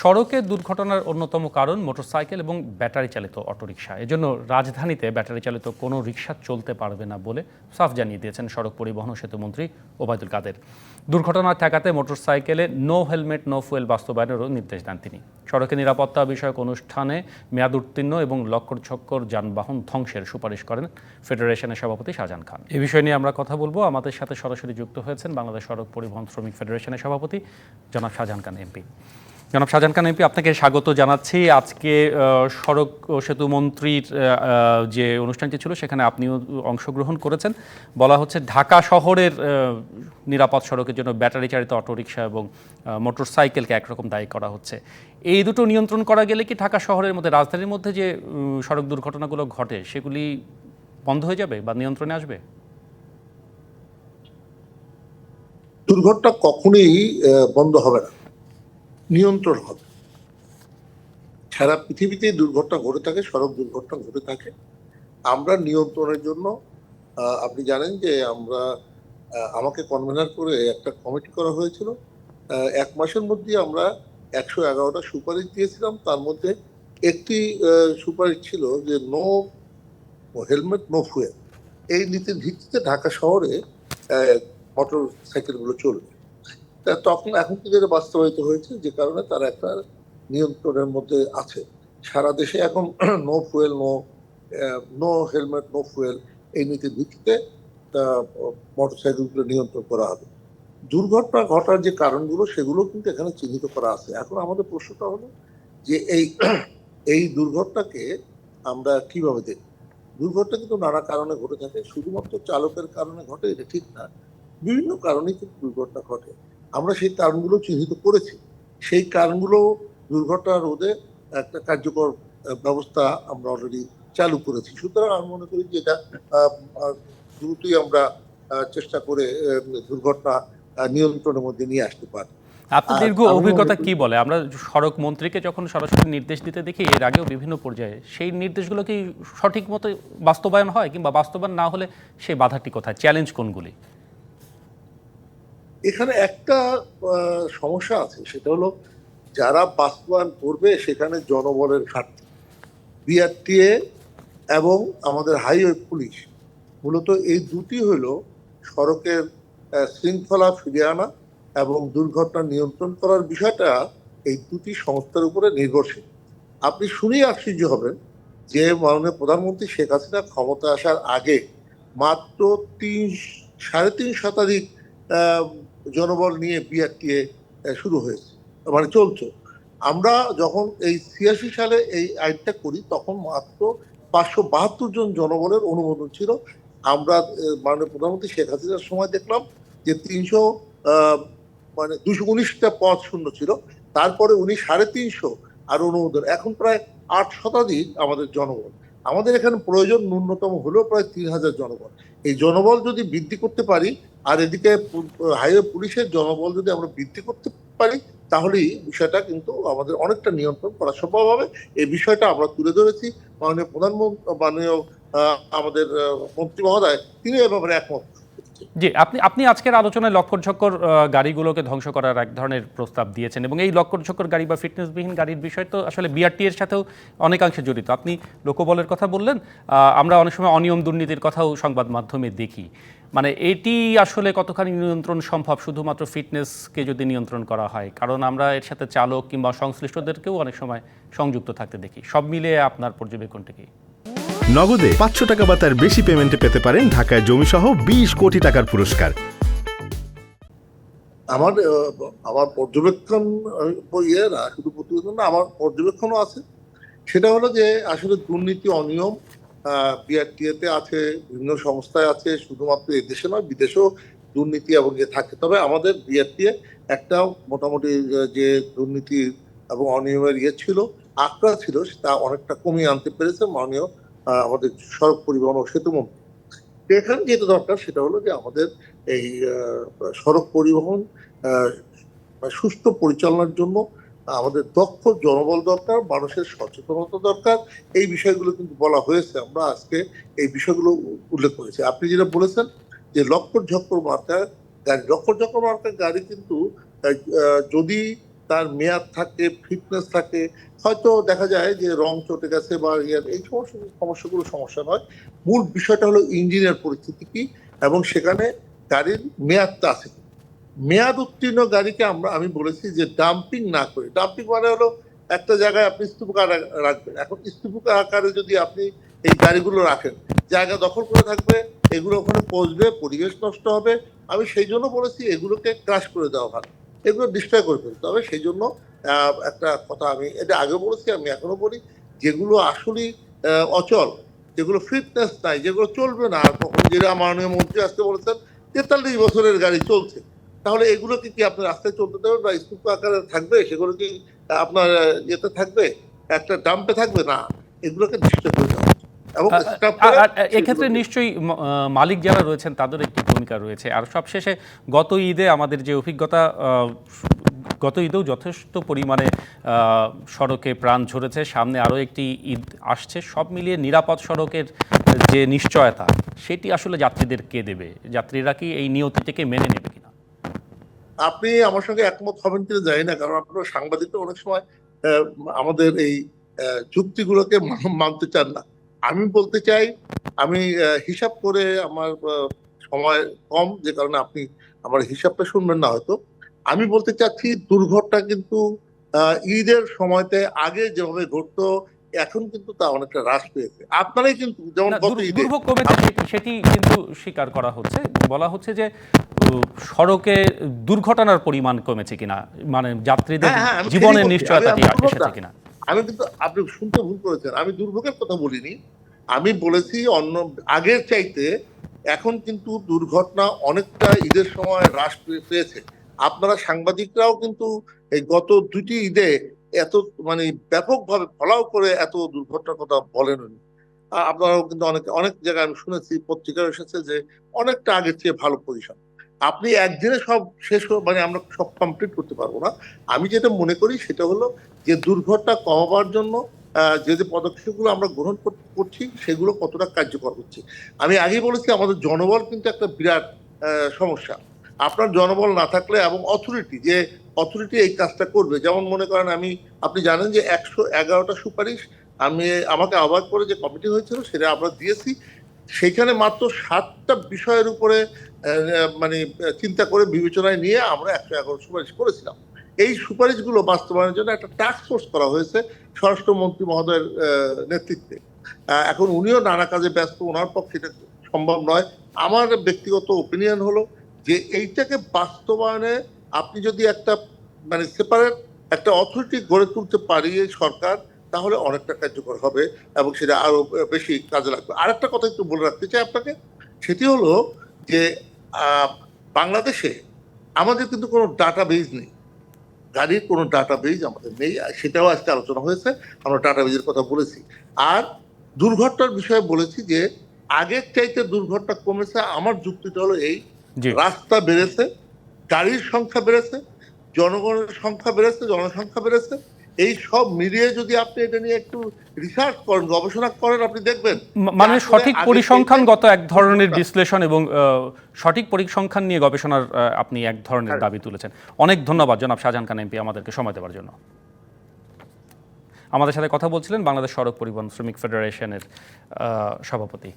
সড়কে দুর্ঘটনার অন্যতম কারণ মোটরসাইকেল এবং ব্যাটারি চালিত অটোরিকশা। এজন্য রাজধানীতে ব্যাটারি চালিত কোনো রিকশা চলতে পারবে না বলে সাফ জানিয়ে দিয়েছেন সড়ক পরিবহন সেতুমন্ত্রী ওবায়দুল কাদের। দুর্ঘটনা ঠেকাতে মোটরসাইকেলে নো হেলমেট, নো ফুয়েল বাস্তবায়নেরও নির্দেশ দেন তিনি। সড়কে নিরাপত্তা বিষয়ক অনুষ্ঠানে মেয়াদ উত্তীর্ণ এবং লক্কর ছক্কর যানবাহন ধ্বংসের সুপারিশ করেন ফেডারেশনের সভাপতি শাহজাহান খান। এ বিষয় নিয়ে আমরা কথা বলব। আমাদের সাথে সরাসরি যুক্ত হয়েছেন বাংলাদেশ সড়ক পরিবহন শ্রমিক ফেডারেশনের সভাপতি জনাব শাহজাহান খান, এমপি। জনাব শাহজাহান খান এমপি, আপনাকে স্বাগত জানাচ্ছি। আজকে সড়ক ও সেতু মন্ত্রীর যে অনুষ্ঠানটি ছিল, সেখানে আপনিও অংশগ্রহণ করেছেন। বলা হচ্ছে ঢাকা শহরের নিরাপদ সড়কের জন্য ব্যাটারি চালিত অটোরিকশা এবং মোটরসাইকেলকে একরকম দায়ী করা হচ্ছে। এই দুটো নিয়ন্ত্রণ করা গেলে কি ঢাকা শহরের মধ্যে, রাজধানীর মধ্যে যে সড়ক দুর্ঘটনাগুলো ঘটে, সেগুলি বন্ধ হয়ে যাবে বা নিয়ন্ত্রণে আসবে? দুর্ঘটনা কখনোই বন্ধ হবে না। নিয়ন্ত্রণ হবে। সারা পৃথিবীতে দুর্ঘটনা ঘটে থাকে, সড়ক দুর্ঘটনা ঘটে থাকে। আমরা নিয়ন্ত্রণের জন্য আপনি জানেন যে আমরা আমাকে কনভেনার করে একটা কমিটি করা হয়েছিল। এক মাসের মধ্যে আমরা একশো এগারোটা সুপারিশ দিয়েছিলাম। তার মধ্যে একটি সুপারিশ ছিল যে নো হেলমেট নো ফুয়েল এই নীতির ভিত্তিতে ঢাকা শহরে মোটর সাইকেলগুলো চলবে। তা তখন, এখন এটা বাস্তবায়িত হয়েছে যে কারণে তারা একটা নিয়ন্ত্রণের মধ্যে আছে। সারা দেশে এখন no fuel no no helmet no fuel এই নীতির ভিত্তিতে মোটর সাইকেলগুলো নিয়ন্ত্রণ করা হবে। দুর্ঘটনা ঘটার যে কারণগুলো, সেগুলো কিন্তু এখানে চিহ্নিত করা আছে। এখন আমাদের প্রশ্নটা হলো যে এই এই দুর্ঘটনাকে আমরা কীভাবে দেখি দুর্ঘটনা কিন্তু নানা কারণে ঘটে থাকে, শুধুমাত্র চালকের কারণে ঘটে, এটা ঠিক না। বিভিন্ন কারণেই কিন্তু দুর্ঘটনা ঘটে। আমরা সেই কারণগুলো চিহ্নিত করেছি। সেই কারণগুলো দুর্ঘটনা রোধে একটা কার্যকর ব্যবস্থা আমরা অলরেডি চালু করেছি। সুতরাং আমি মনে করি যে এটা দ্রুতই আমরা চেষ্টা করে দুর্ঘটনা নিয়ন্ত্রণের মধ্যে নিয়ে আসতে পারি। আপনার দীর্ঘ অভিজ্ঞতা কি বলে? আমরা সড়ক মন্ত্রীকে যখন সরাসরি নির্দেশ দিতে দেখি এর আগেও বিভিন্ন পর্যায়ে সেই নির্দেশগুলো কি সঠিক মতো বাস্তবায়ন হয় কিংবা বাস্তবায়ন না হলে সেই বাধাটি কোথায়? চ্যালেঞ্জ কোনগুলি? এখানে একটা সমস্যা আছে, সেটা হলো যারা বাস্তবায়ন করবে সেখানে জনবলের ঘাটতি। বিআরটিএ এবং আমাদের হাইওয়ে পুলিশ, মূলত এই দুটি হলো সড়কের শৃঙ্খলা ফিরিয়ে আনা এবং দুর্ঘটনা নিয়ন্ত্রণ করার বিষয়টা এই দুটি সংস্থার উপরে নির্ভরশীল। আপনি শুনেই আশ্চর্য হবেন যে মাননীয় প্রধানমন্ত্রী শেখ হাসিনা ক্ষমতা আসার আগে মাত্র তিন, সাড়ে তিন শতাধিক জনবল নিয়ে বিআরটিএ শুরু হয়েছে মানে চলছে। আমরা যখন এই ছিয়াশি সালে এই আইনটা করি, তখন মাত্র পাঁচশো বাহাত্তর জন জনবলের অনুমোদন ছিল। আমরা মাননীয় প্রধানমন্ত্রী শেখ হাসিনার সময় দেখলাম যে তিনশো মানে দুশো উনিশটা পদ শূন্য ছিল। তারপরে উনি সাড়ে তিনশো আর অনুমোদন। এখন প্রায় আট শতাধিক আমাদের জনবল। আমাদের এখানে প্রয়োজন ন্যূনতম হলেও প্রায় তিন হাজার জনবল। এই জনবল যদি বৃদ্ধি করতে পারি, আর এদিকে হাইওয়ে পুলিশের জনবল যদি আমরা বৃদ্ধি করতে পারি, তাহলেই বিষয়টা কিন্তু আমাদের অনেকটা নিয়ন্ত্রণ করা সম্ভব হবে। এই বিষয়টা আমরা তুলে ধরেছি। মাননীয় প্রধানমন্ত্রী, মাননীয় আমাদের মন্ত্রী মহোদয় তিনি এ ব্যাপারে একমত। জি, আপনি আপনি আজকের আলোচনায় লক্কর ঝক্কর গাড়িগুলোকে ধ্বংস করার এক ধরনের প্রস্তাব দিয়েছেন এবং এই লক্কর ঝক্কর গাড়ি বা ফিটনেসবিহীন গাড়ির বিষয় তো আসলে বিআরটি এর সাথেও অনেকাংশে জড়িত। আপনি লোকবলের কথা বললেন আমরা অনেক সময় অনিয়ম দুর্নীতির কথাও সংবাদ মাধ্যমে দেখি। মানে এটি আসলে কতখানি নিয়ন্ত্রণ সম্ভব? শুধুমাত্র ফিটনেসকে যদি নিয়ন্ত্রণ করা হয়, কারণ আমরা এর সাথে চালক কিংবা সংশ্লিষ্টদেরকেও অনেক সময় সংযুক্ত থাকতে দেখি। সব মিলিয়ে আপনার পর্যবেক্ষণটা কি? নগদে পাঁচশো টাকা বা তার বেশি পেমেন্টে পেতে পারেন ঢাকায় জমিসহ বিশ কোটি টাকার পুরস্কার। আমার আমার পর্যবেক্ষণ ইয়ে না, শুধু প্রতিবেদন না, আমার পর্যবেক্ষণও আছে। সেটা হলো যে আসলে দুর্নীতি অনিয়ম বিআরটিএতে আছে, বিভিন্ন সংস্থায় আছে, শুধুমাত্র এই দেশে নয়, বিদেশেও দুর্নীতি এবং ইয়ে থাকে। তবে আমাদের বিআরটিএ একটা মোটামুটি যে দুর্নীতি এবং অনিয়মের ইয়ে ছিল, আঁকড়া ছিল তা অনেকটা কমিয়ে আনতে পেরেছে মাননীয় আমাদের সড়ক পরিবহন ও সেতু মন্ত্রী। এখানে যেটা দরকার, সেটা হলো যে আমাদের এই সড়ক পরিবহন সুস্থ পরিচালনার জন্য আমাদের দক্ষ জনবল দরকার, মানুষের সচেতনতা দরকার। এই বিষয়গুলো কিন্তু বলা হয়েছে, আমরা আজকে এই বিষয়গুলো উল্লেখ করেছি। আপনি যেটা বলেছেন যে লক্কর ঝক্কর মার্কা গাড়ি লক্কর ঝক্কর মার্কা গাড়ি কিন্তু যদি তার মেয়াদ থাকে ফিটনেস থাকে। হয়তো দেখা যায় যে রং চটে গেছে বা ইয়ার এই সমস্ত সমস্যাগুলো সমস্যা নয়। মূল বিষয়টা হলো ইঞ্জিনের পরিস্থিতি কি এবং সেখানে গাড়ির মেয়াদটা আছে মেয়াদ উত্তীর্ণ গাড়িকে আমরা, আমি বলেছি যে ডাম্পিং না করে। ডাম্পিং মানে হলো একটা জায়গায় আপনি স্তূপক রাখবেন। এখন স্তূপক আকারে যদি আপনি এই গাড়িগুলো রাখেন, জায়গা দখল করে থাকবে, এগুলো ওখানে পচবে, পরিবেশ নষ্ট হবে। আমি সেই জন্য বলেছি এগুলোকে ক্রাশ করে দেওয়া ভালো। এগুলো ডিস্ট্রয় করে ফেলতে হবে সেই জন্য একটা কথা আমি এটা আগে বলেছি আমি এখনও বলি যেগুলো আসলেই অচল যেগুলো ফিটনেস নাই যেগুলো চলবে না আর কখন যেটা মাননীয় মন্ত্রী আসতে বলেছেন তেতাল্লিশ বছরের গাড়ি চলছে তাহলে এগুলোকে কি আপনি রাস্তায় চলতে দেবেন বা স্তূপ আকারে থাকবে? সেগুলো কি আপনার ইয়েতে থাকবে? একটা ডাম্পে থাকবে? না এগুলোকে ডিস্ট্রয় করে দেওয়া। উচিত। এবং এক্ষেত্রে নিশ্চয়ই মালিক যারা রয়েছেন তাদের একটি ভূমিকা রয়েছে। আর সবশেষে গত ঈদে আমাদের যে অভিজ্ঞতা গত ঈদেও যথেষ্ট পরিমাণে সড়কে প্রাণ ঝরেছে। সামনে আরও একটি ঈদ আসছে। সব মিলিয়ে নিরাপদ সড়কের যে নিশ্চয়তা সেটি আসলে যাত্রীদের কে দেবে? যাত্রীরা কি এই নিয়তিটিকে মেনে নেবে কিনা? আপনি আমার সঙ্গে একমত হবেন কিনা জানি না কারণ আপনারা সাংবাদিকরা অনেক সময় আমাদের এই আহ, যুক্তিগুলোকে মানতে চান না। আমি বলতে চাই আমি হিসাব করে আমার সময় কম যে কারণে আপনি আমার হিসাবটা শুনবেন না হয়তো। আমি বলতে চাচ্ছি দুর্ঘটনা কিন্তু ঈদের সময়তে আগে যেভাবে ঘটতো এখন কিন্তু তা অনেকটা হ্রাস পেয়েছে। আপনারাই কিন্তু যেমন দুর্ভোগ কমেছে সেটি- কিন্তু স্বীকার করা হচ্ছে। বলা হচ্ছে যে সড়কে দুর্ঘটনার পরিমাণ কমেছে কিনা মানে যাত্রীদের হ্যাঁ, হ্যাঁ, জীবনের আমি এসেছে কিনা? আমি কিন্তু আপনি শুনতে ভুল করেছেন। আমি দুর্ভোগের কথা বলিনি। আমি বলেছি অন্য আগের চাইতে এখন কিন্তু দুর্ঘটনা অনেকটা ঈদের সময় হ্রাস পেয়েছে। আপনারা সাংবাদিকরাও কিন্তু এই গত দুটি ঈদে এত মানে ব্যাপকভাবে ফলাও করে এত দুর্ঘটনার কথা বলেননি। আ- আপনারাও কিন্তু অনেক অনেক জায়গায় আমি শুনেছি পত্রিকায় এসেছে যে অনেকটা আগের চেয়ে ভালো পজিশন আপনি একদিনে সব শেষ মানে আমরা সব কমপ্লিট করতে পারব না। আমি যেটা মনে করি সেটা হলো যে দুর্ঘটনা কমাবার জন্য যে যে পদক্ষেপগুলো আমরা গ্রহণ কর- করছি, সেগুলো কতটা কার্যকর হচ্ছে। আমি আগেই বলেছি, আমাদের জনবল কিন্তু একটা বিরাট সমস্যা। আপনার জনবল না থাকলে এবং অথরিটি যে অথরিটি এই কাজটা করবে, যেমন মনে করেন আমি, আপনি জানেন যে একশো এগারোটা সুপারিশ আমি, আমাকে অবাক করে যে কমিটি হয়েছিল, সেটা আমরা দিয়েছি। সেখানে মাত্র সাতটা বিষয়ের উপরে মানে চিন্তা করে বিবেচনায় নিয়ে আমরা একশো এগারো সুপারিশ করেছিলাম। এই সুপারিশগুলো বাস্তবায়নের জন্য একটা টাস্ক ফোর্স করা হয়েছে স্বরাষ্ট্রমন্ত্রী মহোদয়ের নেতৃত্বে। এখন উনিও নানা কাজে ব্যস্ত, ওনার পক্ষে এটা সম্ভব নয়। আমার ব্যক্তিগত ওপিনিয়ন হলো যে এইটাকে বাস্তবায়নে আপনি যদি একটা মানে সেপারেট একটা অথরিটি গড়ে তুলতে পারি এই সরকার, তাহলে অনেকটা কার্যকর হবে এবং সেটা আরও বেশি কাজে লাগবে। আরেকটা কথা একটু বলে রাখতে চাই আপনাকে, সেটি হলো যে বাংলাদেশে আমাদের কিন্তু কোনো ডাটা বেজ নেই। গাড়ির কোনো ডাটা বেজ আমাদের নেই সেটাও আজকে আলোচনা হয়েছে আমরা ডাটা বেজের কথা বলেছি। আর দুর্ঘটনার বিষয়ে বলেছি যে আগের চাইতে দুর্ঘটনা কমেছে আমার যুক্তিটা হলো এই। রাস্তা বেড়েছে গাড়ির সংখ্যা বেড়েছে জনগণের সংখ্যা বেড়েছে জনসংখ্যা বেড়েছে এই সব মিলিয়ে যদি আপনি এটা নিয়ে একটু রিসার্চ করেন গবেষণা করেন আপনি দেখবেন মানে সঠিক পরিসংখ্যানগত এক ধরনের বিশ্লেষণ এবং সঠিক পরিসংখ্যান নিয়ে গবেষণার আপনি এক ধরনের হ্যাঁ। দাবি তুলেছেন। অনেক ধন্যবাদ জনাব শাহজাহান খান এমপি আমাদেরকে সময় দেওয়ার জন্য। আমাদের সাথে কথা বলছিলেন বাংলাদেশ সড়ক পরিবহন শ্রমিক ফেডারেশনের সভাপতি।